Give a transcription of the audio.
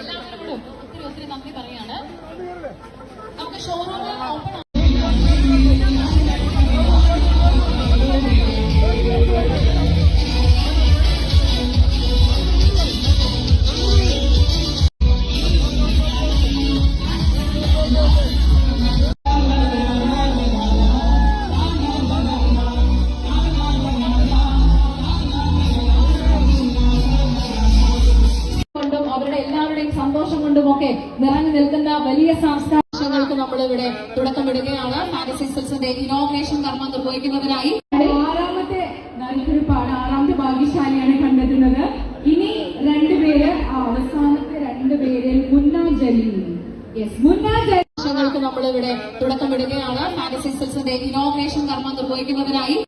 എല്ലാവരോടും ഒത്തിരി ഒത്തിരി നന്ദി പറയാണ്. നമുക്ക് ഷോറൂം ഓപ്പൺ Thank you. അവരുടെ എല്ലാവരുടെയും സന്തോഷം കൊണ്ടുമൊക്കെ നിറഞ്ഞു നിൽക്കുന്ന വലിയ സംസ്കാരങ്ങൾക്ക് നമ്മൾ ഇവിടെ തുടക്കമിടുകയാണ്. ഫാന്റസി സിൽസിന്റെ ഇനോഗ്രേഷൻ കർമ്മം നിർവഹിക്കുന്നതിനായി. ആറാമത്തെ നറുക്കെടുപ്പാണ് ആറാമത്തെ ഭാഗ്യശാലിയാണ് കണ്ടെത്തുന്നത്. ഇനി രണ്ടുപേര് അവസാനത്തെ രണ്ടുപേരിൽ മുന്ന ജലീൽ യെസ് മുന്ന ജലീൽ നമ്മൾ ഇവിടെ തുടക്കമിടുകയാണ്. ഫാന്റസി സിൽസിന്റെ ഇനോഗ്രേഷൻ കർമ്മം നിർവഹിക്കുന്നതിനായി.